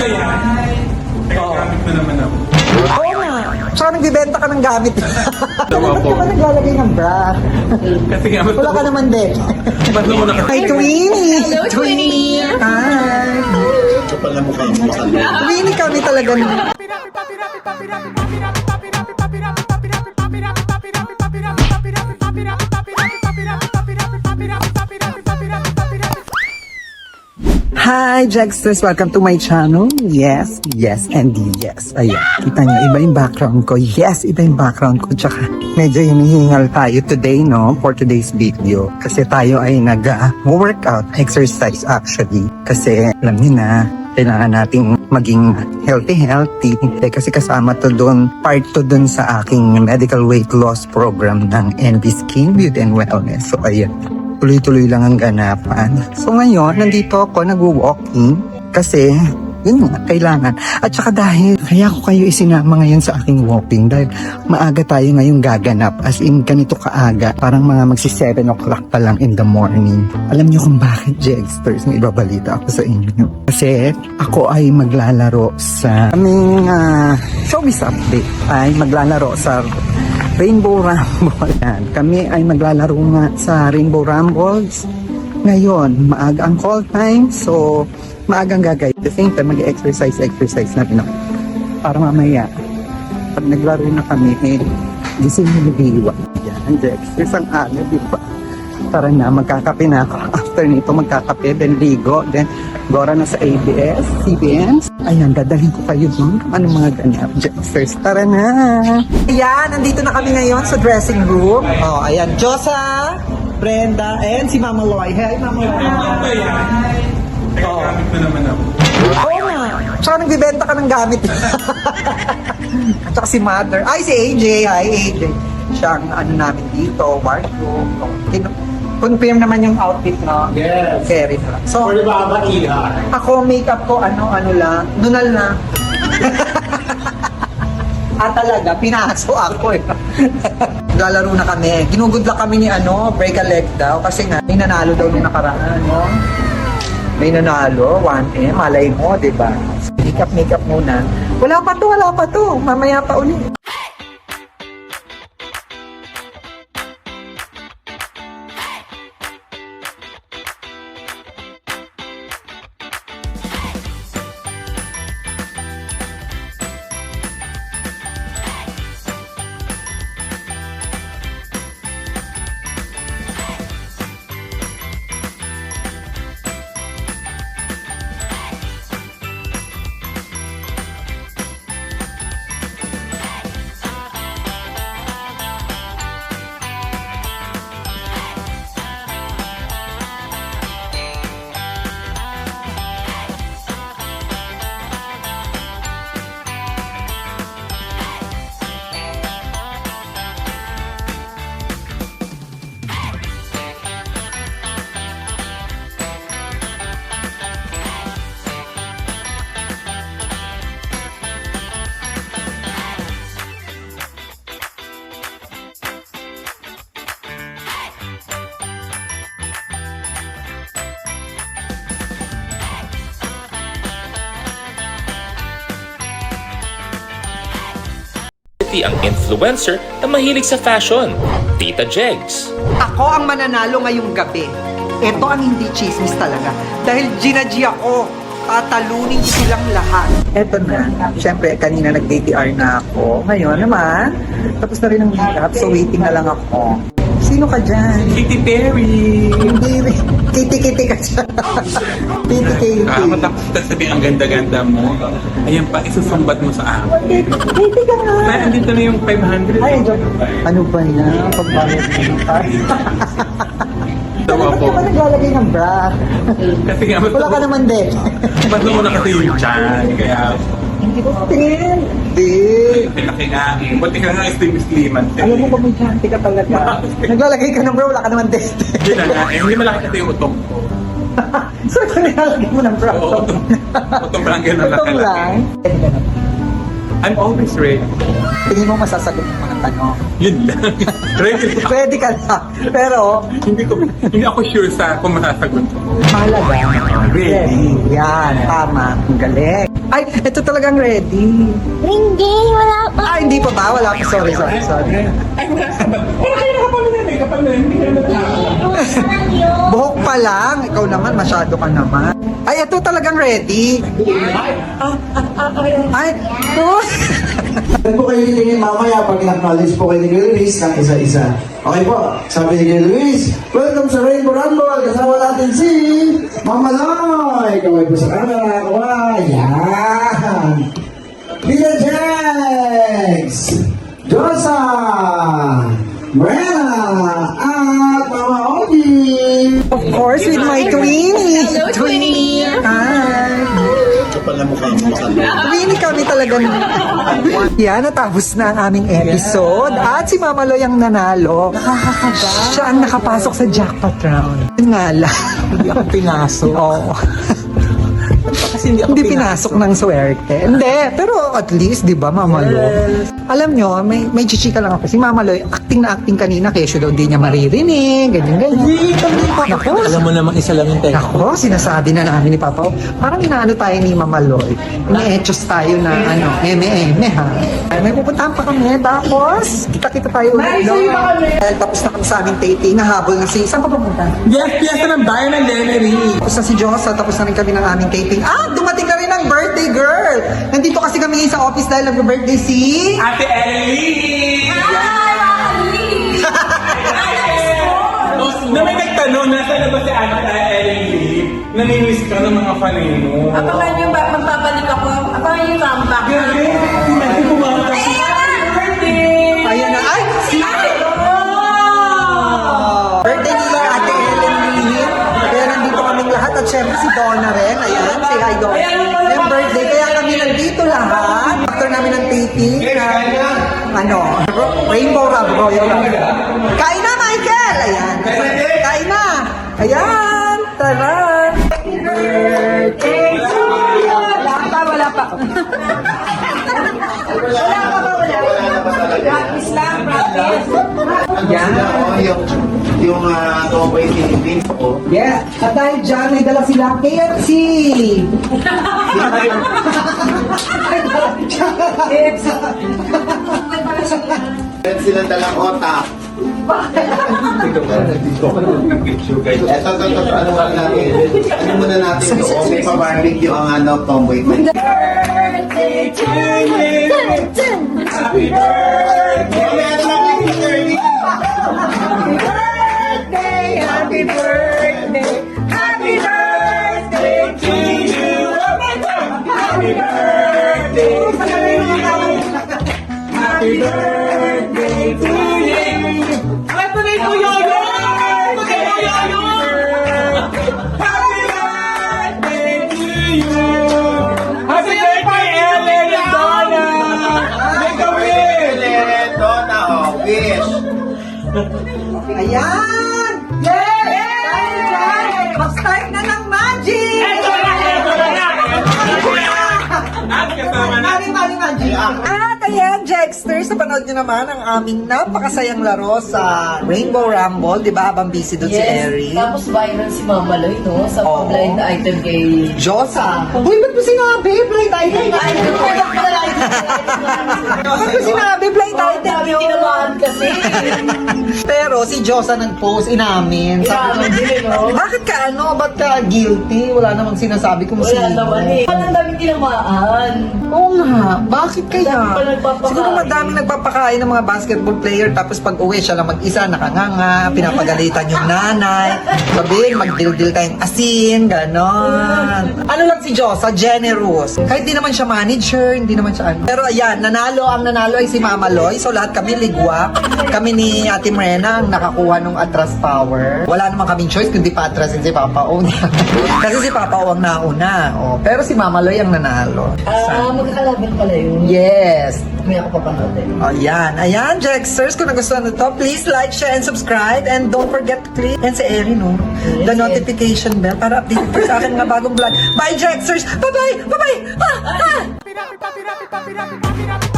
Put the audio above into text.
Oo. Gamit mo naman ako. Oo nga. Tsaka nagbibenta ka ng gamit. Daw Bakit ako. ka ba naglalagay ng bra? Kasi nga, Wala ka naman din. Mas mo na Hi, Twinnie! Hello, Twinnie! Hi! Twinnie kami talaga. Hi, Jagsters! Welcome to my channel. Yes, yes, and yes. Ayan, kita niyo, iba yung background ko. Yes, iba yung background ko. Tsaka, medyo hinihingal tayo today, no? For today's video. Kasi tayo ay nag-workout, exercise actually. Kasi, alam niyo na, kailangan nating maging healthy-healthy. Kasi kasama to doon, part to doon sa aking medical weight loss program ng NB Skin Beauty and Wellness. So, ayan tuloy-tuloy lang ang ganapan. So ngayon, nandito ako nag-walking kasi yun nga, kailangan. At saka dahil, kaya ko kayo isinama ngayon sa aking walking dahil maaga tayo ngayong gaganap as in ganito kaaga. Parang mga magsi 7 o'clock pa lang in the morning. Alam niyo kung bakit, Jegsters, may ibabalita ako sa inyo. Kasi ako ay maglalaro sa aming uh, showbiz update ay maglalaro sa Rainbow Rumble. Yan. Kami ay maglalaro nga sa Rainbow Rumbles. Ngayon, maaga ang call time. So, maagang gagay. At the same time, mag-exercise, exercise na rin ako. Para mamaya, pag naglaro na kami, eh, gising yung diwa. Yan, exercise ang aga, di ba? Tara na, magkakape na ako. After nito, magkakape, then ligo, then gora na sa ABS, CBN. Ayan, dadalhin ko kayo dun. Ano mga ganap? First, tara na! Ayan, nandito na kami ngayon sa dressing room. Oh, ayan, Josa, Brenda, and si Mama Loy. Hey, Mama Loy. Teka, gamit mo naman ako. Oo nga. Tsaka nagbibenta ka ng gamit. At saka si Mother. Ay, si AJ. Hi, AJ. Siya ang ano namin dito, wardrobe. Kin- Confirm naman yung outfit na. Yes. Carry na lang. So, For the Baba Ila. ako, makeup ko, ano, ano lang, nunal na. ah, talaga, pinaso ako eh. Lalaro na kami. Ginugudla kami ni ano, break a leg daw. Kasi nga, may nanalo daw ni nakaraan, no? May nanalo, 1M, malay mo, di ba? Makeup, makeup muna. Wala pa to, wala pa to. Mamaya pa ulit. Ang influencer na mahilig sa fashion, Tita Jegs. Ako ang mananalo ngayong gabi. Ito ang hindi chismis talaga. Dahil ginaji ako, tatalunin ko silang lahat. Ito na. Siyempre, kanina nag-ATR na ako. Ngayon naman, tapos na rin ang makeup, so waiting na lang ako. Sino ka dyan? Katy Perry! Hindi rin. Kiti-kiti ka dyan. Kiti-kiti. Ah, matapos ka sabihin ang ganda-ganda mo. Ayan pa, isusumbat mo sa akin. Kiti ka nga. May andito na yung 500. Ay, joke. Ano ba yan? Pagbayad mo ng card? Daw Bakit ako. ka ba naglalagay ng bra? Kasi nga, Wala ka naman din. mas mo na kasi yung chan. Kaya, Hindi ko tingin. Hindi. pinaki nga. Buti ka nga slim-sliman. Alam mo ba may chante ka talaga? Naglalagay ka ng bra, wala ka naman din. Yun na nga. Eh, hindi malaki kasi yung utong ko. so, ito nilalagay mo ng bra. Oo, utong. Utong lang ganun Utong nakalaki. lang. I'm always ready. Tingin mo masasagot yung mga tanong. Yun lang. Ready pa. Pwede ka lang. Pero, hindi ko hindi ako sure sa kung masasagot ko. mahalaga. Ready. Yan, tama. Ang galing. Ay, ito talagang ready. Hindi, wala pa. Ah, hindi pa ba? Wala pa. Sorry, sorry, sorry. Ay, wala ka ba? Wala kayo eh. Kapal na hindi ka na? Buhok pa lang. Ikaw naman, masyado ka naman. Ay, ito talagang ready. Ay, oh. Saan po kayo titingin mamaya pag in-acknowledge po kayo ni Kuya Luis ng isa-isa? Okay po, sabi ni Kuya Luis, Welcome sa Rainbow Rumble! Kasama natin si Mama Loy! Kaway po sa camera, kaway! Yan! Peter Jex! Josa! Brenna! Course, with my twinnie. Hello, twinnie. Hi. Twinnie kami talaga. Yan, natapos na ang aming episode. At si Mama Loy ang nanalo. Siya ang nakapasok sa jackpot round. Yun nga lang. Hindi ako pinasok. Oo. Kasi hindi ako Hindi pinasok ng swerte. Hindi, pero at least, di ba, Mama Loy? Alam nyo, may, may chichika lang ako. Si Mama Loy, acting na acting kanina, kesyo daw di niya maririnig, ganyan, ganyan. Hindi kami Naku, Alam mo naman isa lang yung teka. Ako, sinasabi na namin ni Papa, oh, parang inaano tayo ni Mama Loy. Ni-etchos tayo na ano, eme-eme ha. Ay, may pupuntahan pa kami, tapos kita-kita tayo ulit doon. Dahil tapos na kami sa aming taping, nahabol na si, saan ka pupunta? Yes, fiesta ng bayan ng Lemery. Tapos na si Josa, tapos na rin kami ng aming taping. Ah, dumating ka rin ang birthday girl! Nandito kasi kami sa office dahil nag-birthday si... Ate Ellie! Oh, na may nagtanong, nasa na ba si Ate Ellie? Namimiss ka ng mga panino. Abangan nyo ba, magpapalik ako. Abangan yung comeback. Grabe, si Nancy pumunta. Ayan na, ay! Si... Birthday nila, Ate Lihim. Kaya nandito kaming lahat. At syempre si Donna rin. Ayan, say hi Donna. Yung birthday, kaya kami nandito lahat. After namin ng taping, na, ano, Rainbow Rub Royal Rumble. Kain na, Michael! Ayan. Kain na! Ayan! Tara! Wala pa, wala pa. wala pa wala? Practice lang, practice. Yan. yung, yung uh, Tomboy Philippines po. Yes. At dahil dyan, may dala sila KFC. Meron silang dalang otak. Eto, to, to, ano muna natin? Ano muna natin doon? May pa-barbecue ang ano, Tomboy. Happy birthday! Ay, Ayan! Yes! Dahil dyan, mag-start na ng magic! Mali, mali, magic. At ayan, Jexters, napanood nyo naman ang aming napakasayang laro sa Rainbow Rumble, di ba? Habang busy doon si Eri. Tapos viral si Mama Loy, no? Sa Oo. blind item kay... Josa. Uy, ba't mo sinabi? Blind item. Ay, ano ko lang pala Ba't mo sinabi? Blind item yun. tinamaan kasi. Pero si Josa nag-post, inamin. Inamin din, no? Bakit ka ano? Ba't ka guilty? Wala namang sinasabi kung Wala sino. naman eh. Ang dami tinamaan. Oo nga, bakit kaya? Dami pa nagpapakain. Siguro madaming nagpapakain ng mga basketball player tapos pag uwi siya lang mag-isa, nakanganga, pinapagalitan yung nanay, sabihin, magdildil tayong asin, ganon. Ano lang si Josa, generous. Kahit di naman siya manager, hindi naman siya ano. Pero ayan, nanalo, ang nanalo ay si Mama Loy, so lahat kami ligwa. Kami ni Ate Mrena ang nakakuha ng atras power. Wala naman kaming choice kundi pa-atrasin si Papa O. Kasi si Papa O ang nauna. Oh. Pero si Mama Loy ang nanalo. Ah, magkakalaban pala yun. Yes. May ako papanoodin. Ayan. Ayan, Jexters. Kung nagustuhan nyo to, please like, share, and subscribe. And don't forget to click. And si Eri, no? The Yes, notification bell para update pa sa akin mga bagong vlog. Bye, Jexters! Bye-bye! Bye-bye! Ah! Ah! Pirapi, papi, rapi, papi, rapi, papi, rapi.